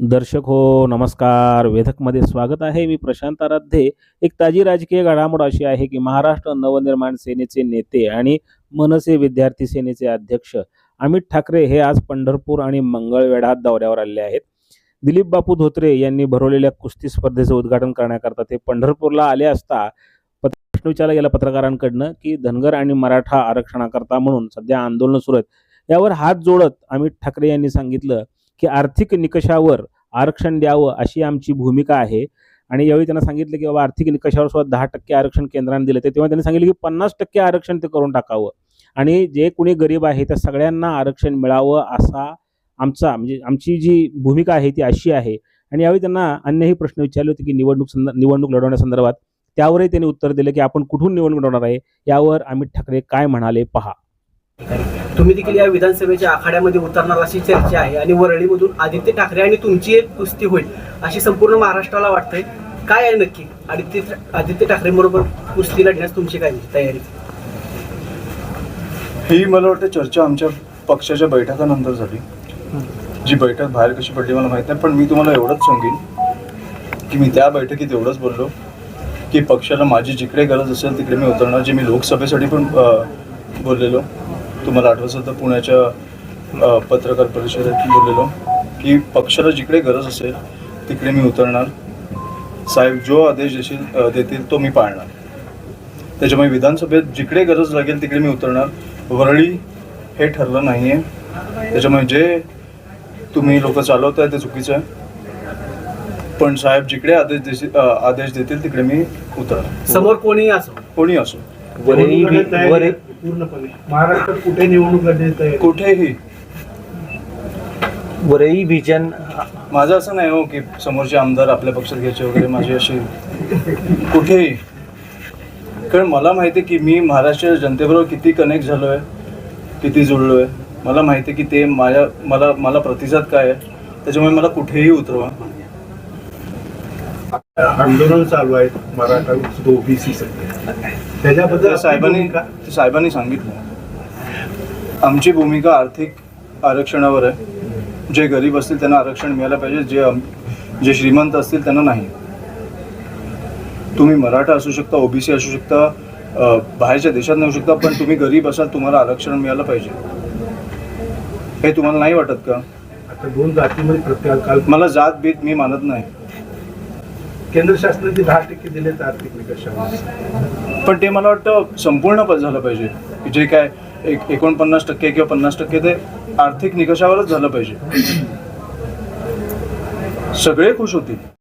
दर्शक हो नमस्कार. वेधकमध्ये स्वागत आहे. मी प्रशांत आराध्ये. एक ताजी राजकीय घडामोड अशी आहे की महाराष्ट्र नवनिर्माण सेनेचे नेते आणि मनसे विद्यार्थी सेनेचे अध्यक्ष अमित ठाकरे हे आज पंढरपूर आणि मंगळवेढा दौऱ्यावर आलेले आहेत. दिलीप बापू धोत्रे यांनी भरवलेल्या कुस्ती स्पर्धेचं उद्घाटन करण्याकरता ते पंढरपूरला आले असता प्रश्न विचारला गेला पत्रकारांकडनं की धनगर आणि मराठा आरक्षणाकरता म्हणून सध्या आंदोलन सुरू आहेत. यावर हात जोडत अमित ठाकरे यांनी सांगितलं की आर्थिक निकषावर आरक्षण द्यावं अशी आमची भूमिका आहे. आणि यावेळी त्यांना सांगितलं की बाबा आर्थिक निकषावर सुद्धा दहा टक्के आरक्षण केंद्राने दिलं. ते तेव्हा त्यांनी सांगितलं की पन्नास टक्के आरक्षण ते करून टाकावं. आणि जे कोणी गरीब आहे त्या सगळ्यांना आरक्षण मिळावं असा आमचा म्हणजे आमची जी भूमिका आहे ती अशी आहे. आणि यावेळी त्यांना अन्यही प्रश्न विचारले होते की निवडणूक संद निवडणूक लढवण्यासंदर्भात त्यावरही त्यांनी उत्तर दिलं की आपण कुठून निवडणूक लढवणार आहे? यावर अमित ठाकरे काय म्हणाले? पहा. तुम्ही देखील या विधानसभेच्या आखाड्यामध्ये उतरणार अशी चर्चा आहे आणि वरळीमधून आदित्य ठाकरे आणि तुमची एक कुस्ती होईल अशी संपूर्ण महाराष्ट्राला वाटतंय. काय आहे नक्की? आदित्य आदित्य ठाकरे बरोबर कुस्ती लढण्यास तुमची काय तयारी? ही मला वाटतं चर्चा आमच्या पक्षाच्या बैठकानंतर झाली. जी बैठक बाहेर कशी पडली मला माहीत नाही पण मी तुम्हाला एवढंच सांगेन की मी त्या बैठकीत एवढंच बोललो की पक्षाला माझी जिकडे गरज असेल तिकडे मी उतरणार जे मी लोकसभेसाठी पण बोललेलो. तुम्हाला आठवत असेल तर पुण्याच्या पत्रकार परिषदेत बोललेलो की पक्षाला जिकडे गरज असेल तिकडे मी उतरणार. साहेब जो आदेश देशील देतील तो मी पाळणार. त्याच्यामुळे विधानसभेत जिकडे गरज लागेल तिकडे मी उतरणार. वरळी हे ठरलं नाही आहे त्याच्यामुळे जे तुम्ही लोक चालवताय ते चुकीचं आहे. पण साहेब जिकडे आदेश देशील आदेश देतील तिकडे मी उतरणार. समोर कोणीही असो? कोणी असो. पूर्णपणे. महाराष्ट्रात कुठे निवडणूक लढण्याची तयारी? कुठेही. वरळी व्हिजन माझं असं नाही हो की समोरचे आमदार आपल्या पक्षात घ्यायचे वगैरे माझी अशी कुठेही. कारण मला माहिती आहे की मी महाराष्ट्र जनतेबरोबर किती कनेक्ट झालो आहे किती जुळलो आहे मला माहिती आहे की ते माझ्या मला मला प्रतिसाद काय आहे त्याच्यामुळे मला कुठेही उतरवा. आंदोलन चालू आहेत मराठा ओबीसी त्याच्याबद्दल साहेबांनी साहेबांनी सांगितलं. आमची भूमिका आर्थिक आरक्षणावर आहे. जे गरीब असतील त्यांना आरक्षण मिळालं पाहिजे जे जे श्रीमंत असतील त्यांना नाही. तुम्ही मराठा असू शकता ओबीसी असू शकता बाहेरच्या देशात नसू शकता पण तुम्ही गरीब असाल तुम्हाला आरक्षण मिळालं पाहिजे. हे तुम्हाला नाही वाटत का? आता दोन जातीमध्ये मला जात बीत मी मानत नाही. केंद्र शासनाने दहा टक्के दिले तर आर्थिक निकषावर पण ते मला वाटतं संपूर्ण प- झालं पाहिजे. की जे काय एक एकोणपन्नास टक्के किंवा पन्नास टक्के ते आर्थिक निकषावरच झालं पाहिजे. सगळे खुश होतील.